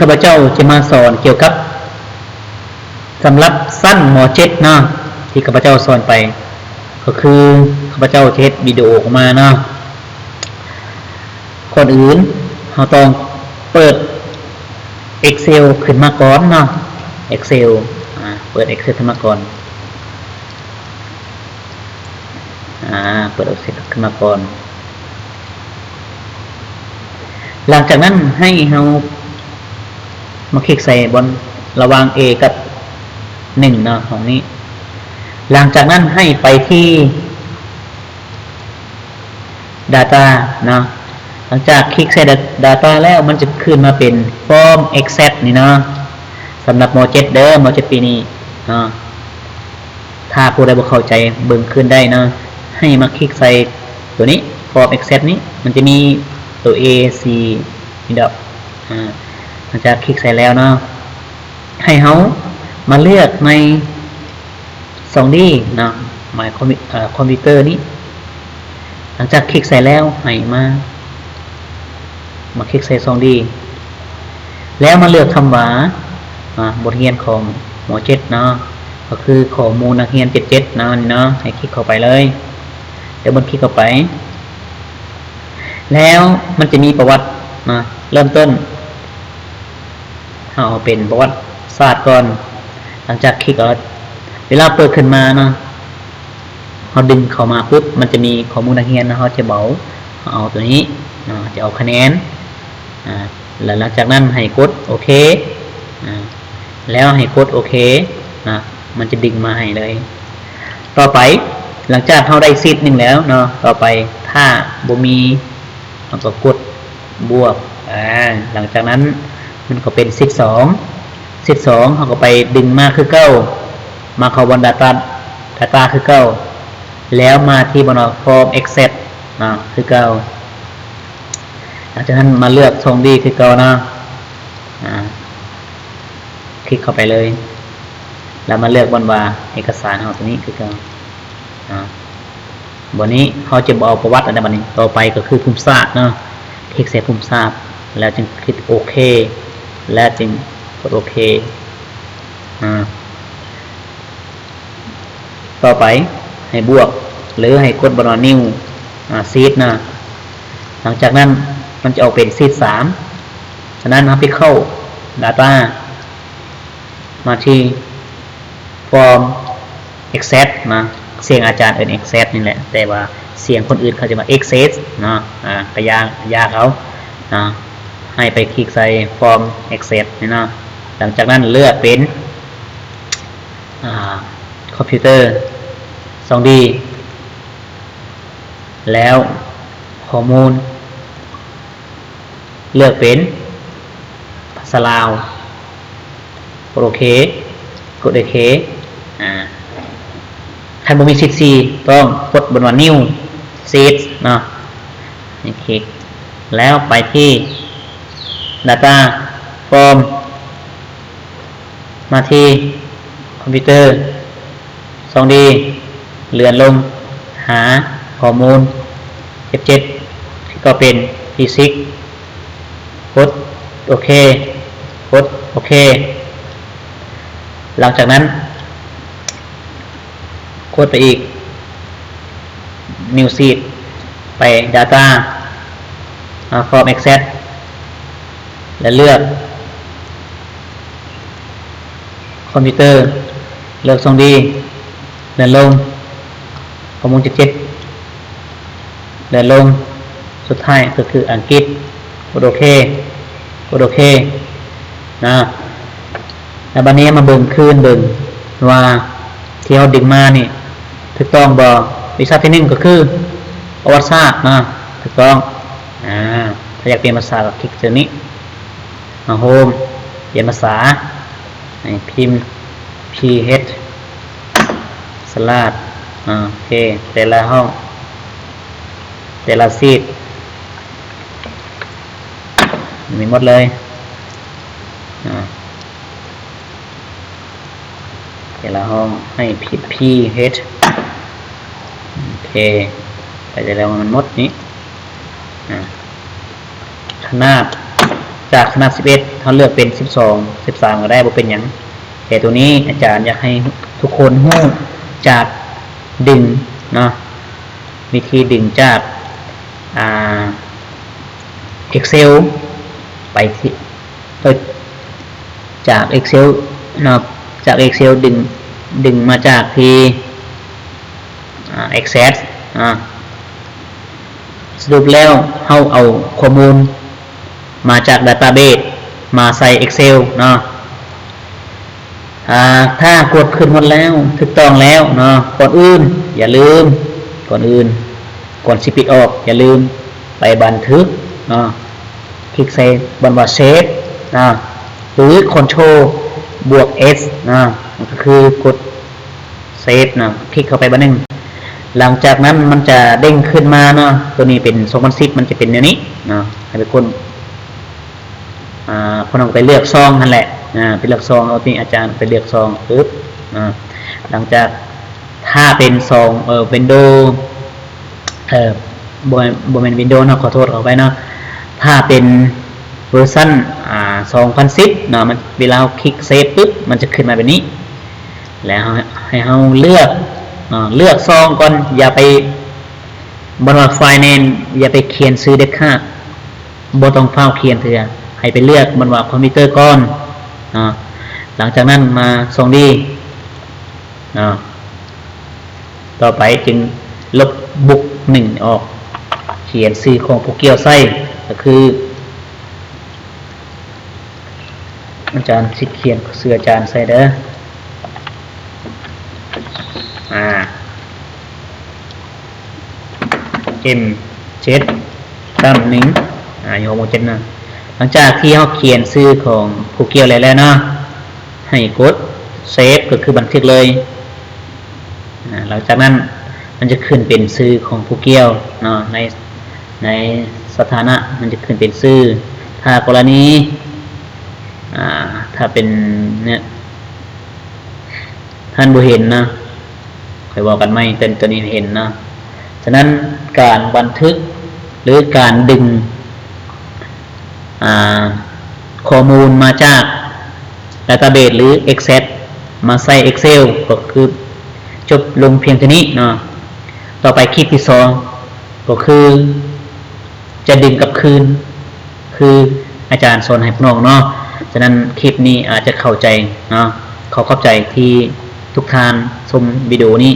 ข้าพเจ้าจะมาสอนเกี่ยวกับสำรับสั้นหมอเจ็ดเนาะที่ข้าพเจ้าสอนไป ก็คือข้าพเจ้าเทสวิดีโอออกมาเนาะก่อนอื่นเราต้องเปิด Excel ขึ้นมาก่อนเนาะ Excel อ่าเปิด Excel ขึ้นมาก่อนอ่าเปิด Excel ขึ้นมาก่อน หลังจากนั้นให้เรา มาคลิกใส่บนระหว่าง A กับหนึ่งเนาะของนี้ หลังจากนั้นให้ไปที่ Data เนาะหลังจากคลิกใส่ Data แล้วมันจะขึ้นมาเป็น Form Exact นี่เนาะสำหรับโมเจ็ดเด้อโมเจ็ดปีนี้เนาะถ้าผู้ใดบ่เข้าใจเบิ่งขึ้นได้เนาะให้มาคลิกใส่ตัวนี้ Form Exact นี้มันจะมีตัว A C นี่ดอกอ่า ลังจากคลิกใส่แล้วเนาะให้เขามาเลือกใน 2D เนะหมายคอมพิวเอ่อคอมพิวเตอร์นี้ หลังจากคลิกใส่แล้วให้มา มาคลิกใส่ 2D แล้วมาเลือกคำว่าบทเรียนของหมอเจ็ดเนาะก็คือข้อมูลนักเรียนเจ็ดเจ็ดนะนี่เนาะให้คลิกเข้าไปเลย เดี๋ยวบนคลิกเข้าไป แล้วมันจะมีประวัตินะเริ่มต้น เอาเป็นประวัติศาสตร์ก่อน หลังจากคลิกเอาเวลาเปิดขึ้นมาเนาะเราดึงเข้ามาปุ๊บมันจะมีข้อมูลนักเรียนนะเขาจะเบาเอาตัวนี้นะจะเอาคะแนนอ่าแล้วหลังจากนั้นให้กดโอเคอ่าแล้วให้กดโอเคนะมันจะดึงมาให้เลย ต่อไปหลังจากเราได้ซีดหนึ่งแล้วเนาะต่อไปถ้าบ่มีเราก็กดบวกอ่าหลังจากนั้น มันก็เป็นซีดสองซีดสองเราก็ไปดึงมาคือเก้ามาเข้าบน Data Data คือเก้าแล้วมาที่บน Form Accept นะคือเก้าหลังจากนั้นมาเลือกทรงดีคือเก้านะอ่าคลิกเข้าไปเลย แล้วมาเลือกบนว่าเอกสารของตัวนี้คือเก้าอ่าบนนี้เขาจะบอกประวัติอะไรบันนี้ต่อไปก็คือภูมิทราบเนาะคลิกใส่ภูมิทราบแล้วจึงคลิกโอเค และจึงกดโอเคอ่าต่อไปให้บวก หรือให้กดบนนิ้วอ่าซีดนะหลังจากนั้นมันจะออกเป็นซีดสามฉะนั้นเราไปเข้า Data มาที่ Form Exact นะเสียงอาจารย์เอิน Exact นี่แหละ แต่ว่าเสียงคนอื่นเขาจะมา Access เนะอ่าก็ยากยาเขานะ ให้ไปคลิกใส่ Form Access นี่เนาะหลังจากนั้นเลือกเป็นคอมพิวเตอร์ 2D แล้วข้อมูล เลือกเป็นภาษาลาวกดโอเคกดโอเคอ่าคันบ่มีซิดซีต้องกดบนว่านิ้วซีดเนาะนี่คแล้วไปที่ Data Form มาที่คอมพิวเตอร์ 2D เลื่อนลง หาข้อมูล F7 ที่ก็เป็น P6 กดโอเคกดโอเค หลังจากนั้นกดไปอีก New Sheet ไป Data อ่า Form Access และเลือก คอมพิวเตอร์ เลือกทรงดีเดินลงข้อมูลเจ็ดเดินลง สุดท้ายก็คืออังกฤษกดโอเคกดโอเคนะแล้วบันนี้มาเบิ่งคืนเบิ่งว่าที่เราดึงมานี่ถูกต้องบอวิชาที่หนึ่งก็คือประวัติศาสตร์นะถูกต้องอ่าถ้าอยากเปลี่ยนภาษาก็คลิกตัวนี้ มาโฮมเปลี่ยนภาษาให้พิมพ์ ph สลาดอ่าโอเค แต่ละห้อง แต่ละซีดมีหมดเลยอ่าแต่ละห้องให้ผิด ph โอเคไปแต่แล้วมันหมดนี้อ่าขนาด จากขนาด 11เขาเลือกเป็น 12 13 ก็ได้บ่เป็นหยังแต่ตัวนี้อาจารย์อยากให้ทุกคนรู้จากดึงเนาะวิธีดึงจากอ่า Excel ไปที่เอ้ยจาก Excel เนาะจาก Excel ดึงดึงมาจากที่อ่า Access อ่าสรุปแล้วเฮาเอาข้อมูล มาจาก Database มาใส่ Excel เนาะถ้ากดขึ้นหมดแล้วถูกต้องแล้วเนาะก่อนอื่น อย่าลืมก่อนอื่น ก่อนสิปิดออก อย่าลืมไปบันทึกเนาะคลิกใส่บนว่า Save นะหรือ Ctrl บวก S นะมันก็คือกด Save นะคลิกเข้าไปบันหนึ่งหลังจากนั้นมันจะเด้งขึ้นมาเนาะตัวนี้เป็น 2010 มันจะเป็นอย่างนี้เนาะให้เป็นคน อ่าคนเอาไปเลือกซองนั่นแหละอ่าไปเลือกซองเอาที่อาจารย์ไปเลือกซองปึ๊บอ่าหลังจากถ้าเป็นซองเออวินโดว์เออบนบนเป็นวินโดว์เนาะขอโทษขอไปเนาะถ้าเป็นเวอร์ชันอ่า2010เนาะมันเวลาคลิกเซฟปึ๊บมันจะขึ้นมาแบบนี้ แล้วให้เราเลือกอ่าเลือกซองก่อนอย่าไปบนว่าไฟล์เนมอย่าไปเขียนซื้อเด็ดขาดบ่ต้องเฝ้าเขียนเถื่อ ให้ไปเลือกบนว่าคอมพิวเตอร์ก่อนอหลังจากนั้นมาส่งดีต่อไปจึงลบบุกหนึ่งออก เขียนซื้อของผู้เกียวไส้ก็คือ อาจารย์สิเขียนเสื้ออาจารย์ใส่เด้ออ่า M เจ็ดตั้มหนึ่งอ่าโยโมเจ็ดนะ หลังจากที่เขาเขียนชื่อของผู้เกี่ยวอะไรแล้วเนาะให้กดเซฟก็คือบันทึกเลยหลังจากนั้นมันจะขึ้นเป็นชื่อของผู้เกี่ยวเนาะในในสถานะมันจะขึ้นเป็นชื่อ ถ้ากรณีถ้าเป็นเนี่ยท่านบุเห็นนะคอยบอกกันไหมเต็นตัวนี้เห็นนะฉะนั้นการบันทึกหรือการดึง ข้อมูลมาจาก Database หรือ Excel มาใส่ Excel ก็คือจบลงเพียงเท่านี้เนาะต่อไปคลิปที่สองก็คือ จะดึงกับคืน คืออาจารย์สอนให้พวกน้องเนาะฉะนั้นคลิปนี้อาจจะเข้าใจเนาะเขาเข้าใจที่ทุกท่านชมวิดีโอนี้